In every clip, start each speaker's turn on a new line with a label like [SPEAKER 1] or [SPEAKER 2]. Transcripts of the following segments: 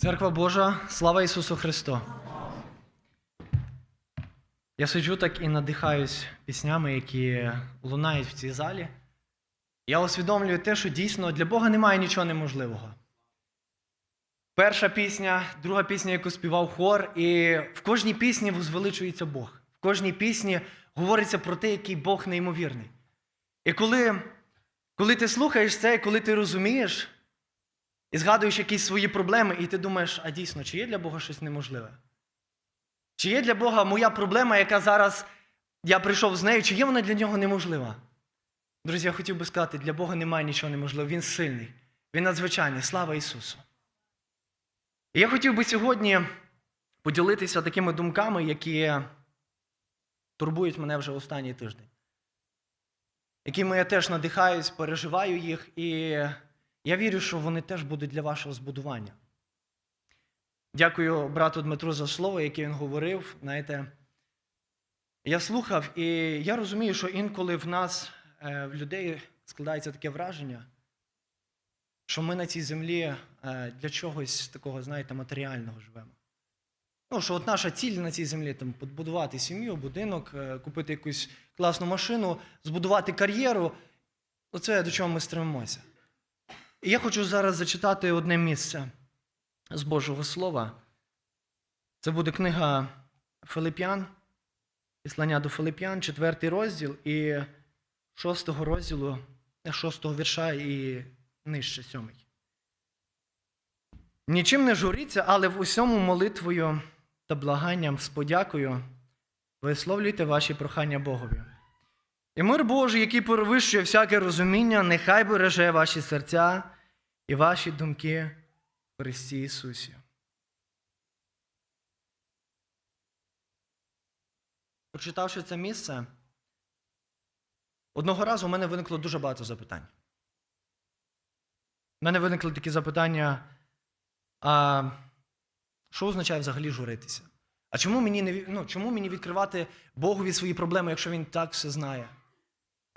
[SPEAKER 1] Церква Божа, слава Ісусу Христу! Я сиджу так і надихаюсь піснями, які лунають в цій залі. Я усвідомлюю те, що дійсно для Бога немає нічого неможливого. Перша пісня, друга пісня, яку співав хор, і в кожній пісні возвеличується Бог. В кожній пісні говориться про те, який Бог неймовірний. І коли, коли ти слухаєш це, і коли ти розумієш, і згадуєш якісь свої проблеми, і ти думаєш, а дійсно, чи є для Бога щось неможливе? Чи є для Бога моя проблема, яка зараз я прийшов з нею, чи є вона для нього неможлива? Друзі, я хотів би сказати, для Бога немає нічого неможливого. Він сильний, він надзвичайний. Слава Ісусу! І я хотів би сьогодні поділитися такими думками, які турбують мене вже останній тиждень, якими я теж надихаюсь, переживаю їх, і я вірю, що вони теж будуть для вашого збудування. Дякую брату Дмитру за слово, яке він говорив. Знаєте, я слухав, і я розумію, що інколи в нас, е, в людей, складається таке враження, що ми на цій землі е, для чогось такого, знаєте, матеріального живемо. Ну, що от наша ціль на цій землі там побудувати сім'ю, будинок, е, купити якусь класну машину, збудувати кар'єру. Оце до чого ми стремимося. І я хочу зараз зачитати одне місце з Божого Слова. Це буде книга Филип'ян, Післання до Филип'ян, четвертий розділ і шостого розділу, е, шостого вірша і нижче сьомий. Нічим не журіться, але в усьому молитвою та благанням з подякою висловлюйте ваші прохання Богові. І мир Божий, який перевищує всяке розуміння, нехай береже ваші серця і ваші думки в Христі Ісусі. Прочитавши це місце, одного разу у мене виникло дуже багато запитань. У мене виникли такі запитання, а що означає взагалі журитися? А чому мені ну, чому мені відкривати Богові свої проблеми, якщо він так все знає?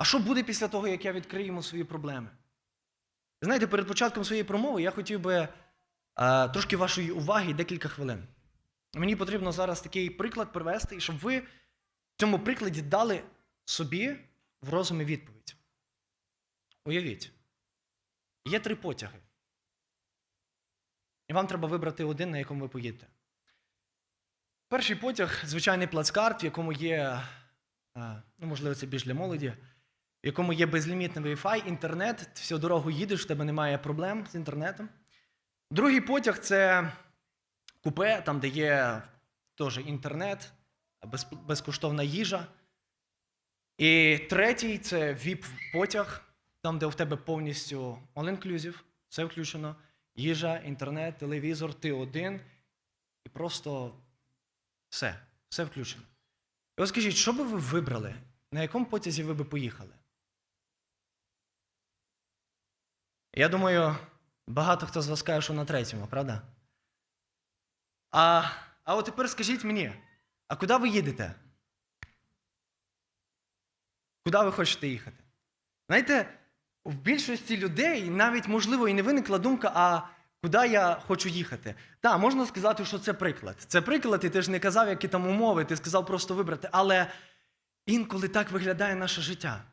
[SPEAKER 1] А що буде після того, як я відкрию йому свої проблеми? Знаєте, перед початком своєї промови я хотів би е, трошки вашої уваги декілька хвилин. Мені потрібно зараз такий приклад привести, і щоб ви в цьому прикладі дали собі в розумі відповідь. Уявіть, є три потяги. І вам треба вибрати один, на якому ви поїдете. Перший потяг звичайний плацкарт, в якому є, ну, можливо, це більш для молоді, в якому є безлімітний Wi-Fi, інтернет, ти всю дорогу їдеш, в тебе немає проблем з інтернетом. Другий потяг це купе, там, де є теж інтернет, безкоштовна їжа. І третій це VIP-потяг, там, де в тебе повністю all-inclusive, все включено. Їжа, інтернет, телевізор, ти один. І просто все, все включено. І от скажіть, що би ви вибрали? На якому потязі ви би поїхали? Я думаю, багато хто з вас каже, що на третьому, правда? А, а от тепер скажіть мені, а куди ви їдете? Куди ви хочете їхати? Знаєте, в більшості людей навіть, можливо, і не виникла думка, а куди я хочу їхати. Так, можна сказати, що це приклад. Це приклад, і ти ж не казав, які там умови, ти сказав просто вибрати. Але інколи так виглядає наше життя.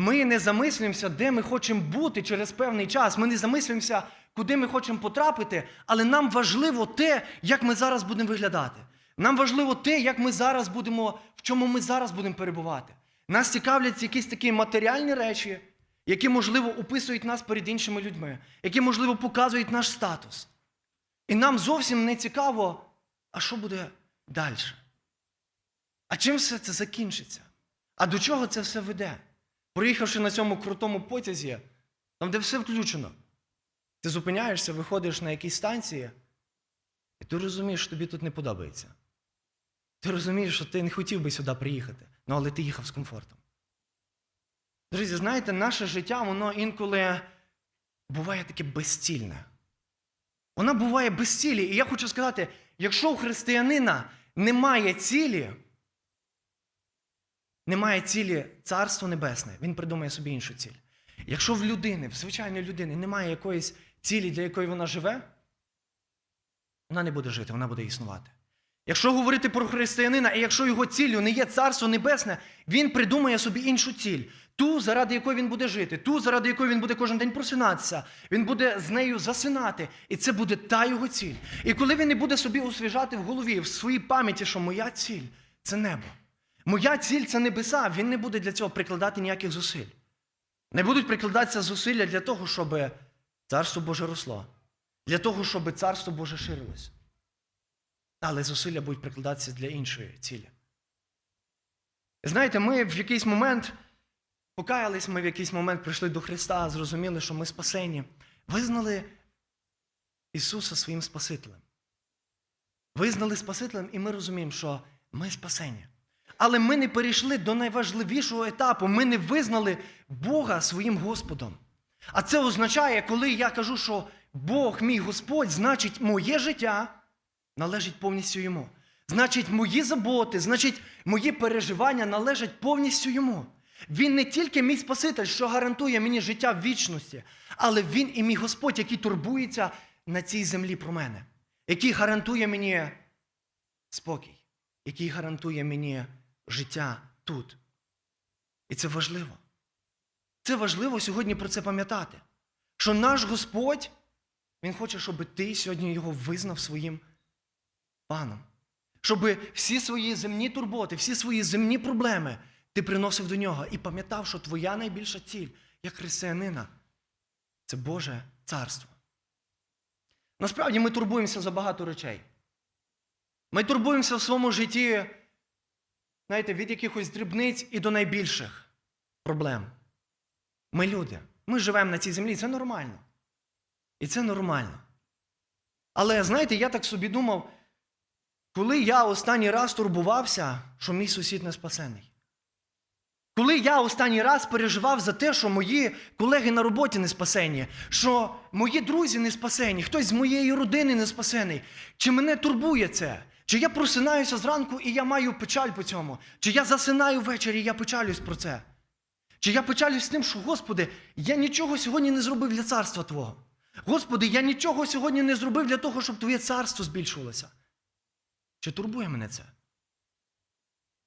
[SPEAKER 1] Ми не замислюємося, де ми хочемо бути через певний час. Ми не замислюємося, куди ми хочемо потрапити, але нам важливо те, як ми зараз будемо виглядати. Нам важливо те, як ми зараз будемо, в чому ми зараз будемо перебувати. Нас цікавлять якісь такі матеріальні речі, які, можливо, описують нас перед іншими людьми, які, можливо, показують наш статус. І нам зовсім не цікаво, а що буде далі. А чим все це закінчиться? А до чого це все веде? Приїхавши на цьому крутому потязі, там, де все включено, ти зупиняєшся, виходиш на якійсь станції, і ти розумієш, що тобі тут не подобається. Ти розумієш, що ти не хотів би сюди приїхати, ну, але ти їхав з комфортом. Друзі, знаєте, наше життя, воно інколи буває таке безцільне. Воно буває без цілі. І я хочу сказати, якщо у християнина немає цілі, немає цілі Царство Небесне, він придумає собі іншу ціль. Якщо в людини, в звичайної людини, немає якоїсь цілі, для якої вона живе, вона не буде жити, вона буде існувати. Якщо говорити про християнина, і якщо його ціллю не є царство небесне, він придумає собі іншу ціль, ту, заради якої він буде жити, ту, заради якої він буде кожен день просинатися, він буде з нею засинати, і це буде та його ціль. І коли він не буде собі освіжати в голові, в своїй пам'яті, що моя ціль це небо. Моя ціль це небеса, він не буде для цього прикладати ніяких зусиль. Не будуть прикладатися зусилля для того, щоб царство Боже росло, для того, щоб царство Боже ширилось. Але зусилля будуть прикладатися для іншої цілі. Знаєте, ми в якийсь момент покаялись, ми в якийсь момент прийшли до Христа, зрозуміли, що ми спасені, визнали Ісуса своїм Спасителем. Визнали Спасителем, і ми розуміємо, що ми спасені. Але ми не перейшли до найважливішого етапу. Ми не визнали Бога своїм Господом. А це означає, коли я кажу, що Бог мій Господь, значить, моє життя належить повністю йому. Значить, мої заботи, значить, мої переживання належать повністю йому. Він не тільки мій Спаситель, що гарантує мені життя в вічності, але Він і мій Господь, який турбується на цій землі про мене, який гарантує мені спокій, який гарантує мені життя тут. І це важливо. Це важливо сьогодні про це пам'ятати. Що наш Господь, Він хоче, щоб ти сьогодні його визнав своїм паном. Щоб всі свої земні турботи, всі свої земні проблеми ти приносив до нього і пам'ятав, що твоя найбільша ціль, як християнина, це Боже царство. Насправді ми турбуємося за багато речей. Ми турбуємося в своєму житті, знаєте, від якихось дрібниць і до найбільших проблем. Ми люди. Ми живемо на цій землі, це нормально. І це нормально. Але знаєте, я так собі думав, коли я останній раз турбувався, що мій сусід не спасений. Коли я останній раз переживав за те, що мої колеги на роботі не спасені, що мої друзі не спасені, хтось з моєї родини не спасений, чи мене турбує це? Чи я просинаюся зранку і я маю печаль по цьому? Чи я засинаю ввечері і я печалюсь про це? Чи я печалюсь тим, що, Господи, я нічого сьогодні не зробив для царства Твого. Господи, я нічого сьогодні не зробив для того, щоб Твоє царство збільшувалося. Чи турбує мене це?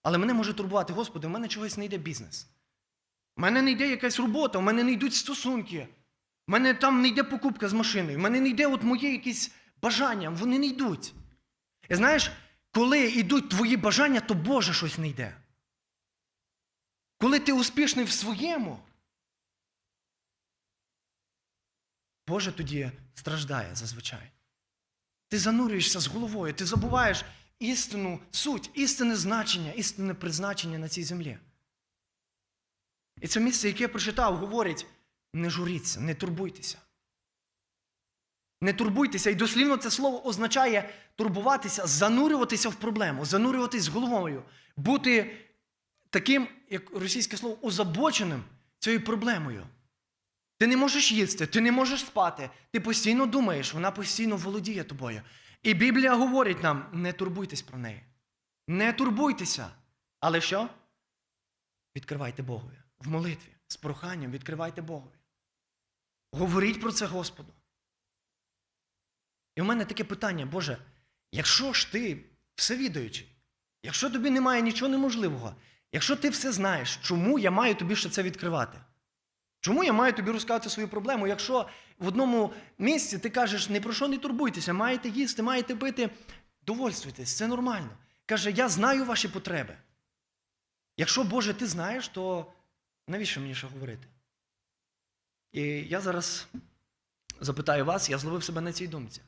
[SPEAKER 1] Але мене може турбувати, Господи, в мене чогось не йде бізнес. У мене не йде якась робота, у мене не йдуть стосунки. У мене там не йде покупка з машиною, в мене не йде от мої якісь бажання, вони не йдуть. І знаєш, коли йдуть твої бажання, то Боже щось не йде. Коли ти успішний в своєму, Боже тоді страждає зазвичай. Ти занурюєшся з головою, ти забуваєш істину, суть, істинне значення, істинне призначення на цій землі. І це місце, яке я прочитав, говорить: не журіться, не турбуйтеся. Не турбуйтеся, і дослівно це слово означає турбуватися, занурюватися в проблему, занурюватись головою, бути таким, як російське слово, озабоченим цією проблемою. Ти не можеш їсти, ти не можеш спати, ти постійно думаєш, вона постійно володіє тобою. І Біблія говорить нам: не турбуйтесь про неї. Не турбуйтеся. Але що? Відкривайте Богові. В молитві, з проханням відкривайте Богові. Говоріть про це Господу. І у мене таке питання, Боже, якщо ж ти всевідуючий, якщо тобі немає нічого неможливого, якщо ти все знаєш, чому я маю тобі ще це відкривати? Чому я маю тобі розказати свою проблему, якщо в одному місці ти кажеш, не про що не турбуйтеся, маєте їсти, маєте пити, довольствуйтесь, це нормально. Каже, я знаю ваші потреби. Якщо, Боже, ти знаєш, то навіщо мені ще говорити? І я зараз запитаю вас, я зловив себе на цій думці.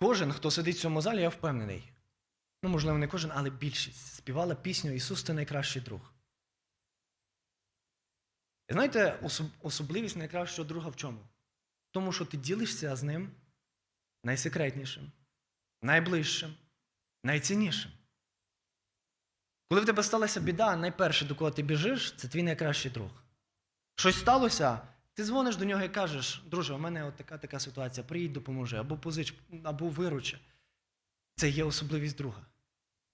[SPEAKER 1] Кожен, хто сидить в цьому залі, я впевнений. Ну, можливо, не кожен, але більшість співала пісню Ісус ти найкращий друг. І знаєте, особ- особливість найкращого друга в чому? В тому, що ти ділишся з ним найсекретнішим, найближчим, найціннішим. Коли в тебе сталася біда, найперше, до кого ти біжиш, це твій найкращий друг. Щось сталося, ти дзвониш до нього і кажеш, друже, у мене от така така ситуація, приїдь, допоможи, або позич, або виручи. Це є особливість друга.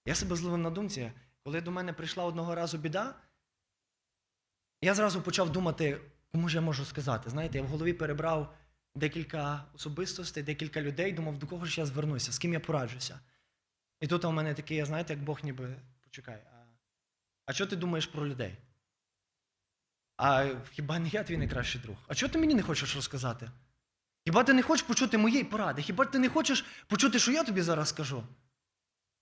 [SPEAKER 1] Я себе зловив на думці, коли до мене прийшла одного разу біда, я зразу почав думати, кому ж я можу сказати. Знаєте, я в голові перебрав декілька особистостей, декілька людей, думав, до кого ж я звернуся, з ким я пораджуся. І тут у мене такий, я знаєте, як Бог ніби почекай. А, а що ти думаєш про людей? А хіба не я твій найкращий друг? А чого ти мені не хочеш розказати? Хіба ти не хочеш почути моєї поради? Хіба ти не хочеш почути, що я тобі зараз скажу?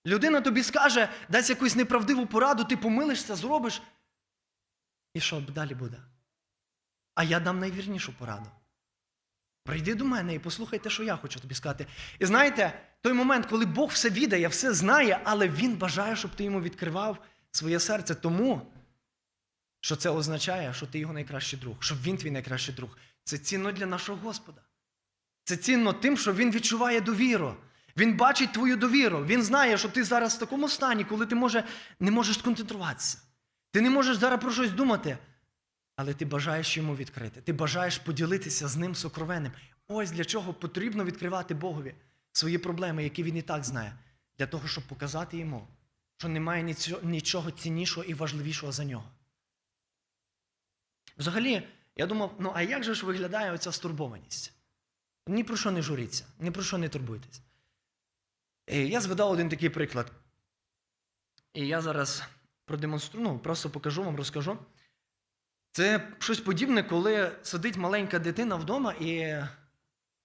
[SPEAKER 1] Людина тобі скаже, дасть якусь неправдиву пораду, ти помилишся, зробиш. І що далі буде? А я дам найвірнішу пораду. Прийди до мене і послухай те, що я хочу тобі сказати. І знаєте, той момент, коли Бог все відає, все знає, але Він бажає, щоб ти йому відкривав своє серце тому, що це означає, що ти його найкращий друг, щоб він твій найкращий друг. Це цінно для нашого Господа. Це цінно тим, що він відчуває довіру. Він бачить твою довіру. Він знає, що ти зараз в такому стані, коли ти може, не можеш сконцентруватися. Ти не можеш зараз про щось думати, але ти бажаєш йому відкрити. Ти бажаєш поділитися з ним сокровенним. Ось для чого потрібно відкривати Богові свої проблеми, які він і так знає, для того, щоб показати йому, що немає нічого ціннішого і важливішого за нього. Взагалі, я думав, ну а як же ж виглядає оця стурбованість? Ні про що не журіться, ні про що не турбуйтесь. Е, Я згадав один такий приклад. І я зараз продемонструю, ну, просто покажу вам, розкажу. Це щось подібне, коли сидить маленька дитина вдома і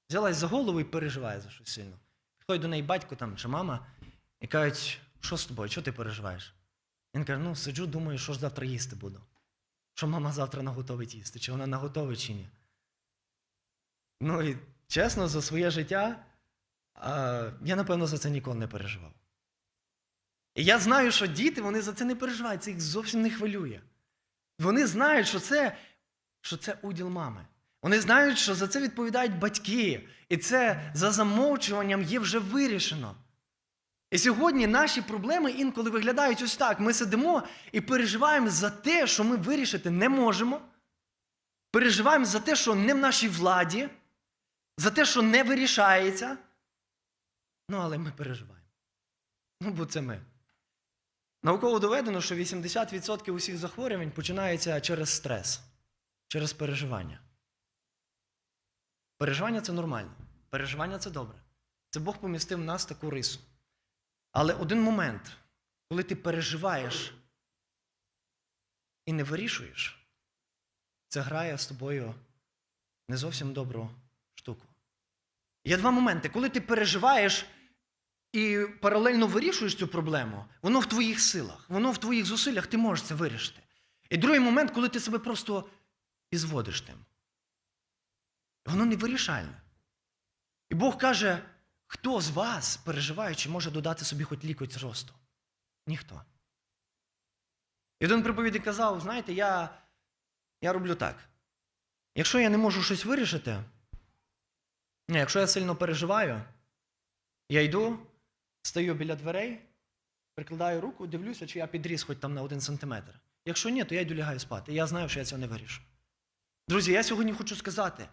[SPEAKER 1] взялась за голову і переживає за щось сильно. Підходить до неї батько там, чи мама і кажуть, що з тобою, що ти переживаєш? Він каже: ну, сиджу, думаю, що ж завтра їсти буду. Що мама завтра наготовить їсти, чи вона наготовить, чи ні. Ну і чесно, за своє життя я, напевно, за це ніколи не переживав. І я знаю, що діти вони за це не переживають, це їх зовсім не хвилює. Вони знають, що це, що це уділ мами. Вони знають, що за це відповідають батьки. І це за замовчуванням є вже вирішено. І сьогодні наші проблеми інколи виглядають ось так. Ми сидимо і переживаємо за те, що ми вирішити не можемо. Переживаємо за те, що не в нашій владі, за те, що не вирішається. Ну, але ми переживаємо. Ну, бо це ми. Науково доведено, що 80% усіх захворювань починається через стрес, через переживання. Переживання це нормально. Переживання це добре. Це Бог помістив в нас таку рису. Але один момент, коли ти переживаєш і не вирішуєш, це грає з тобою не зовсім добру штуку. Є два моменти. Коли ти переживаєш і паралельно вирішуєш цю проблему, воно в твоїх силах, воно в твоїх зусиллях, ти можеш це вирішити. І другий момент, коли ти себе просто ізводиш тим. Воно не вирішальне. І Бог каже, хто з вас, переживаючи, може додати собі хоч лікоть зросту? Ніхто. І один приповідник казав: знаєте, я, я роблю так. Якщо я не можу щось вирішити, якщо я сильно переживаю, я йду, стою біля дверей, прикладаю руку, дивлюся, чи я підріс хоч там на один сантиметр. Якщо ні, то я йду лягаю спати. Я знаю, що я цього не вирішу. Друзі, я сьогодні хочу сказати: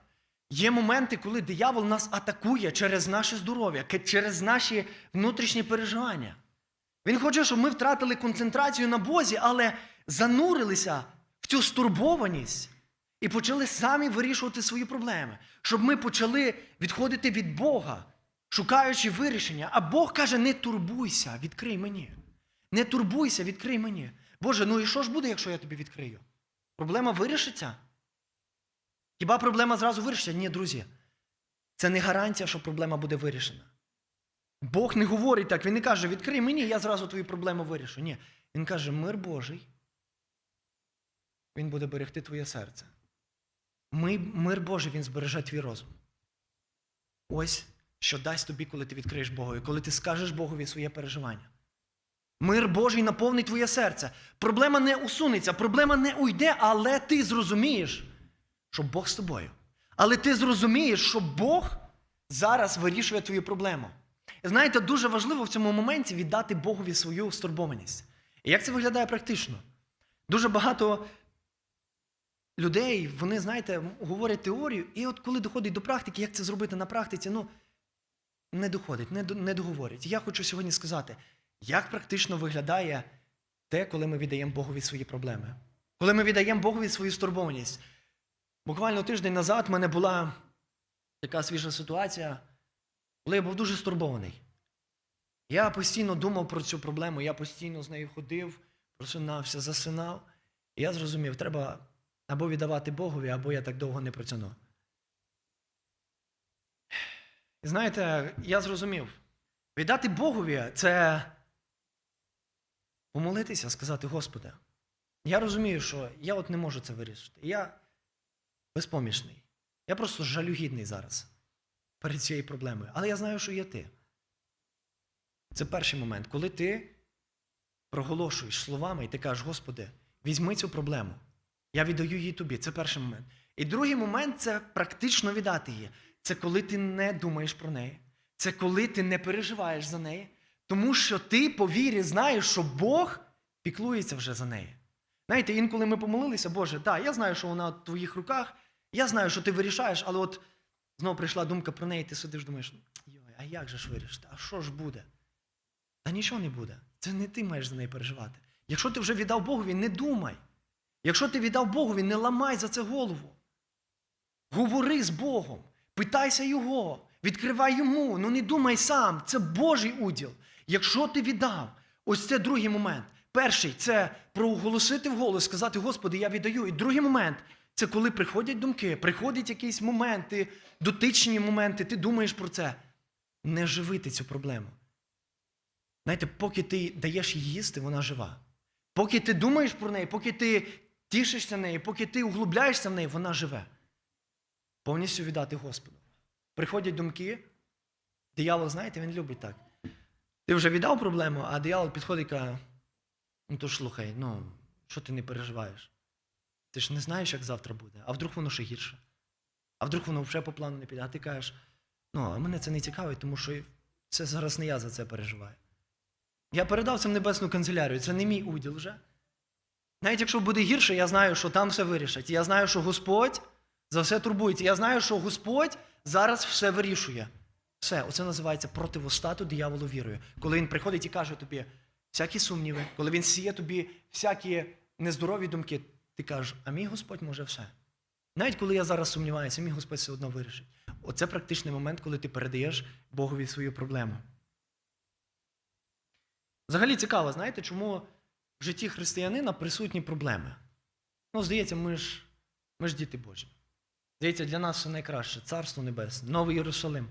[SPEAKER 1] є моменти, коли диявол нас атакує через наше здоров'я, через наші внутрішні переживання. Він хоче, щоб ми втратили концентрацію на Бозі, але занурилися в цю стурбованість і почали самі вирішувати свої проблеми, щоб ми почали відходити від Бога, шукаючи вирішення. А Бог каже: не турбуйся, відкрий мені. Не турбуйся, відкрий мені. Боже, ну і що ж буде, якщо я тобі відкрию? Проблема вирішиться? Хіба проблема зразу вирішиться? Ні, друзі. Це не гарантія, що проблема буде вирішена. Бог не говорить так, він не каже, відкрий мені, я зразу твої проблеми вирішу. Ні. Він каже, мир Божий. Він буде берегти твоє серце. Ми, мир Божий, він збереже твій розум. Ось що дасть тобі, коли ти відкриєш Богові, коли ти скажеш Богові своє переживання. Мир Божий наповнить твоє серце. Проблема не усунеться, проблема не уйде, але ти зрозумієш, що Бог з тобою. Але ти зрозумієш, що Бог зараз вирішує твою проблему. І знаєте, дуже важливо в цьому моменті віддати Богові свою стурбованість. І як це виглядає практично? Дуже багато людей, вони, знаєте, говорять теорію, і от коли доходить до практики, як це зробити на практиці, ну, не доходить, не, не договорять. Я хочу сьогодні сказати, як практично виглядає те, коли ми віддаємо Богові свої проблеми. Коли ми віддаємо Богові свою стурбованість. Буквально тиждень назад в мене була така свіжа ситуація, коли я був дуже стурбований. Я постійно думав про цю проблему, я постійно з нею ходив, просинався, засинав. І я зрозумів, треба або віддавати Богові, або я так довго не протягну. І знаєте, я зрозумів, віддати Богові це помолитися, сказати, Господи, я розумію, що я от не можу це вирішити. Я безпомічний. Я просто жалюгідний зараз перед цією проблемою. Але я знаю, що є ти. Це перший момент, коли ти проголошуєш словами і ти кажеш, Господи, візьми цю проблему. Я віддаю її тобі. Це перший момент. І другий момент це практично віддати її. Це коли ти не думаєш про неї. Це коли ти не переживаєш за неї. Тому що ти по вірі знаєш, що Бог піклується вже за неї. Знаєте, інколи ми помолилися, Боже, так, я знаю, що вона в твоїх руках, я знаю, що ти вирішаєш, але от знову прийшла думка про неї, ти сидиш, думаєш, йой, а як же ж вирішити? А що ж буде? Та нічого не буде. Це не ти маєш за неї переживати. Якщо ти вже віддав Богові, не думай. Якщо ти віддав Богові, не ламай за це голову. Говори з Богом, питайся Його, відкривай йому, ну не думай сам, це Божий уділ. Якщо ти віддав, ось це другий момент. Перший це проголосити вголос, сказати, Господи, я віддаю. І другий момент це коли приходять думки, приходять якісь моменти, дотичні моменти, ти думаєш про це. Не живити цю проблему. Знаєте, поки ти даєш їй їсти, вона жива. Поки ти думаєш про неї, поки ти тішишся нею, поки ти углубляєшся в неї, вона живе. Повністю віддати Господу. Приходять думки, диявол, знаєте, він любить так. Ти вже віддав проблему, а диявол підходить і каже, ну то ж слухай, ну, що ти не переживаєш? Ти ж не знаєш, як завтра буде, а вдруг воно ще гірше. А вдруг воно вже по плану не піде, а ти кажеш, ну, а мене це не цікавить, тому що це зараз не я за це переживаю. Я передав це в небесну канцелярію, це не мій уділ вже. Навіть якщо буде гірше, я знаю, що там все вирішать. Я знаю, що Господь за все турбується. Я знаю, що Господь зараз все вирішує. Все, оце називається противостату дияволу вірою. Коли він приходить і каже тобі всякі сумніви, коли він сіє тобі всякі нездорові думки, ти кажеш, а мій Господь може все. Навіть коли я зараз сумніваюся, мій Господь все одно вирішить. Оце практичний момент, коли ти передаєш Богові свою проблему. Взагалі цікаво, знаєте, чому в житті християнина присутні проблеми? Ну, здається, ми ж, ми ж діти Божі. Здається, для нас все найкраще Царство Небесне, Новий Єрусалим.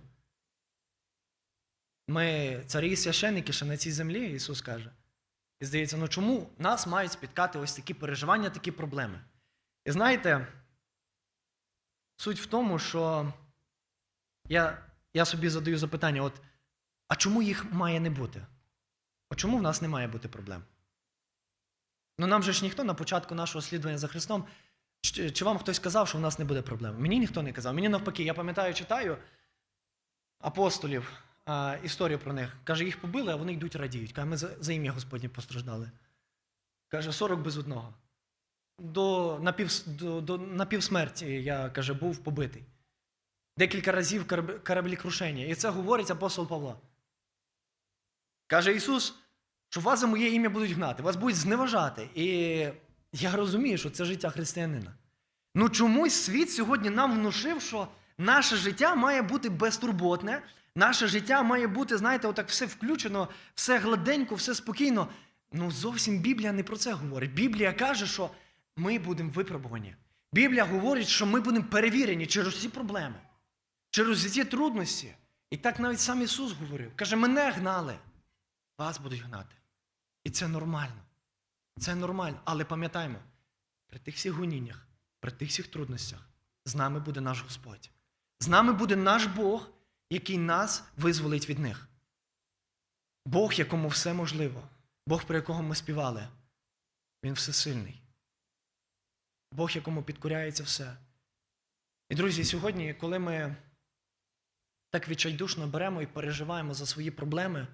[SPEAKER 1] Ми царі і священники ще на цій землі, Ісус каже. І здається, ну чому нас мають спіткати ось такі переживання, такі проблеми? І знаєте, суть в тому, що я, я собі задаю запитання: от, а чому їх має не бути? От чому в нас не має бути проблем? Ну нам же ж ніхто на початку нашого слідування за Христом. Чи, чи вам хтось казав, що в нас не буде проблем? Мені ніхто не казав. Мені навпаки, я пам'ятаю, читаю апостолів, а, історію про них. Каже, їх побили, а вони йдуть радіють. Каже, ми за, за ім'я Господнє постраждали. Каже, 40 без одного. До, напів, до, до напівсмерті я каже, був побитий. Декілька разів кораб- кораблі-крушення. І це говорить апостол Павло. Каже Ісус, що вас за моє ім'я будуть гнати, вас будуть зневажати. І я розумію, що це життя християнина. Ну чомусь світ сьогодні нам внушив, що наше життя має бути безтурботне, наше життя має бути, знаєте, отак все включено, все гладенько, все спокійно. Ну зовсім Біблія не про це говорить. Біблія каже, що ми будемо випробувані. Біблія говорить, що ми будемо перевірені через всі проблеми, через ці трудності. І так навіть сам Ісус говорив. Каже, мене гнали, вас будуть гнати. І це нормально. Це нормально. Але пам'ятаймо, при тих всіх гоніннях, при тих всіх трудностях, з нами буде наш Господь. З нами буде наш Бог, який нас визволить від них. Бог, якому все можливо. Бог, про якого ми співали. Він всесильний. Бог, якому підкоряється все. І, друзі, сьогодні, коли ми так відчайдушно беремо і переживаємо за свої проблеми,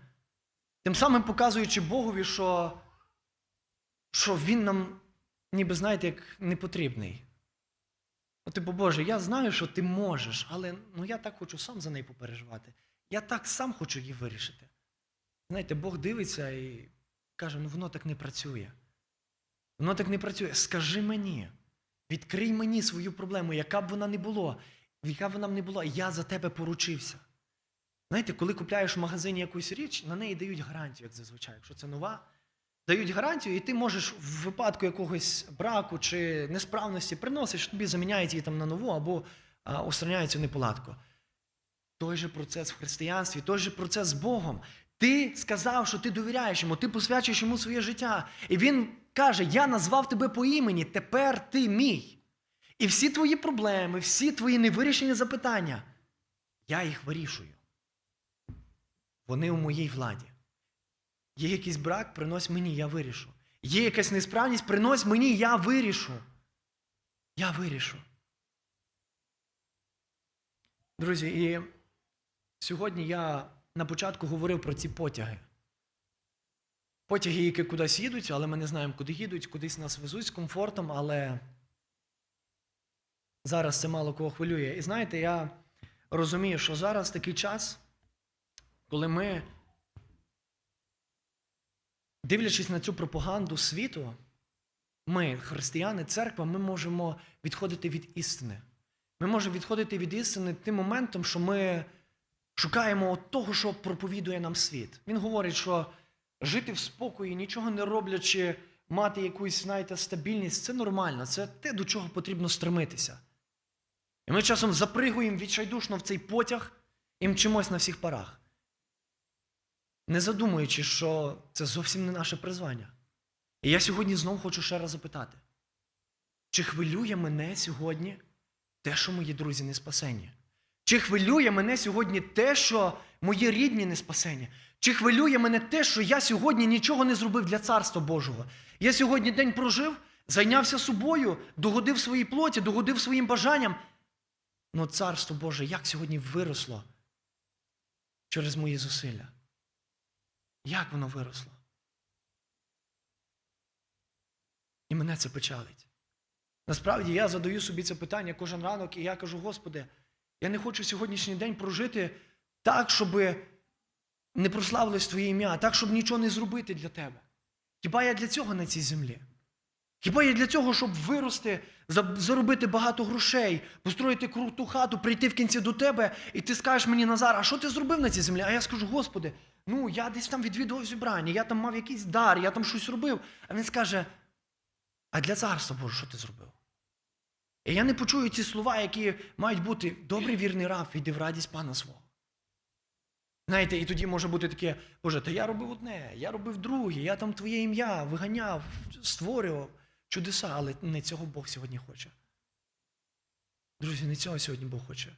[SPEAKER 1] тим самим показуючи Богові, що, що Він нам, ніби знаєте, як не потрібний. Ну, типу, Боже, я знаю, що ти можеш, але ну, я так хочу сам за неї попереживати. Я так сам хочу її вирішити. Знаєте, Бог дивиться і каже, ну воно так не працює. Воно так не працює. Скажи мені, відкрий мені свою проблему, яка б вона не була. яка вона не була, я за тебе поручився. Знаєте, коли купляєш в магазині якусь річ, на неї дають гарантію, як зазвичай. Якщо це нова, дають гарантію, і ти можеш в випадку якогось браку чи несправності приносиш, тобі заміняють її там на нову або устраняють цю неполадку. Той же процес в християнстві, той же процес з Богом. Ти сказав, що ти довіряєш йому, ти посвячуєш йому своє життя. І він каже: Я назвав тебе по імені, тепер ти мій. І всі твої проблеми, всі твої невирішені запитання, я їх вирішую. Вони у моїй владі. Є якийсь брак, принось мені, я вирішу. Є якась несправність, принось мені, я вирішу. Я вирішу. Друзі, і сьогодні я на початку говорив про ці потяги. Потяги, які кудись їдуть, але ми не знаємо, куди їдуть, кудись нас везуть з комфортом, але зараз це мало кого хвилює. І знаєте, я розумію, що зараз такий час, коли ми, дивлячись на цю пропаганду світу, ми, християни, церква, ми можемо відходити від істини. Ми можемо відходити від істини тим моментом, що ми шукаємо того, що проповідує нам світ. Він говорить, що жити в спокої, нічого не роблячи, мати якусь, знаєте, стабільність це нормально, це те, до чого потрібно стремитися. І ми часом запригуємо відчайдушно в цей потяг і мчимось на всіх парах, не задумуючи, що це зовсім не наше призвання. І я сьогодні знову хочу ще раз запитати: чи хвилює мене сьогодні те, що мої друзі не спасені? Чи хвилює мене сьогодні те, що мої рідні не спасені? Чи хвилює мене те, що я сьогодні нічого не зробив для Царства Божого? Я сьогодні день прожив, зайнявся собою, догодив своїй плоті, догодив своїм бажанням. Ну, Царство Боже, як сьогодні виросло через мої зусилля? Як воно виросло? І мене це печалить. Насправді я задаю собі це питання кожен ранок, і я кажу, Господи, я не хочу сьогоднішній день прожити так, щоб не прославилось Твоє ім'я, так, щоб нічого не зробити для Тебе. Хіба я для цього на цій землі? Хіба я для цього, щоб вирости, заробити багато грошей, построїти круту хату, прийти в кінці до тебе, і ти скажеш мені, Назар, а що ти зробив на цій землі? А я скажу, Господи, ну я десь там відвідував зібрання, я там мав якийсь дар, я там щось робив. А він скаже: а для царства Боже, що ти зробив? І я не почую ці слова, які мають бути добрий вірний раб, йди в радість пана свого. Знаєте, і тоді може бути таке, Боже, та я робив одне, я робив друге, я там твоє ім'я виганяв, створював чудеса, але не цього Бог сьогодні хоче. Друзі, не цього сьогодні Бог хоче.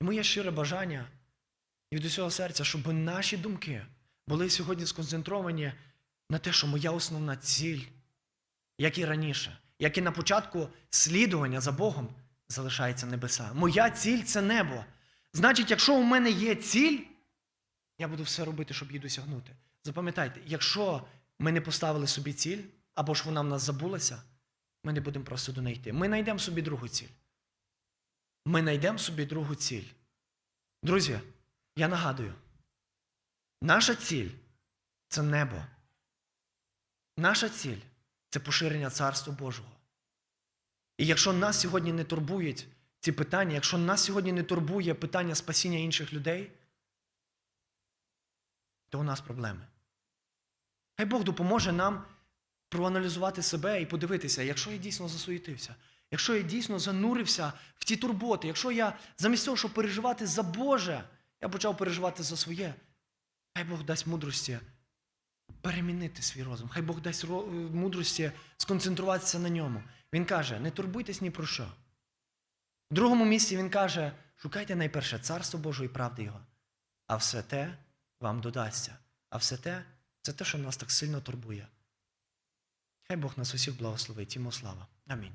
[SPEAKER 1] І моє щире бажання і від усього серця, щоб наші думки були сьогодні сконцентровані на те, що моя основна ціль, як і раніше, як і на початку слідування за Богом, залишається небеса. Моя ціль це небо. Значить, якщо у мене є ціль, я буду все робити, щоб її досягнути. Запам'ятайте, якщо ми не поставили собі ціль, або ж вона в нас забулася, ми не будемо просто до неї йти. Ми знайдемо собі другу ціль. Ми знайдемо собі другу ціль. Друзі, я нагадую, наша ціль це небо. Наша ціль це поширення Царства Божого. І якщо нас сьогодні не турбують ці питання, якщо нас сьогодні не турбує питання спасіння інших людей, то у нас проблеми. Хай Бог допоможе нам проаналізувати себе і подивитися, якщо я дійсно засуєтився, якщо я дійсно занурився в ті турботи, якщо я замість того, щоб переживати за Боже, я почав переживати за своє, хай Бог дасть мудрості перемінити свій розум. Хай Бог дасть мудрості сконцентруватися на ньому. Він каже: не турбуйтесь ні про що. В другому місці він каже: шукайте найперше царство Божої правди Його, а все те вам додасться. А все те це те, що нас так сильно турбує. Хай Бог нас усіх благословить. Йому слава. Амінь.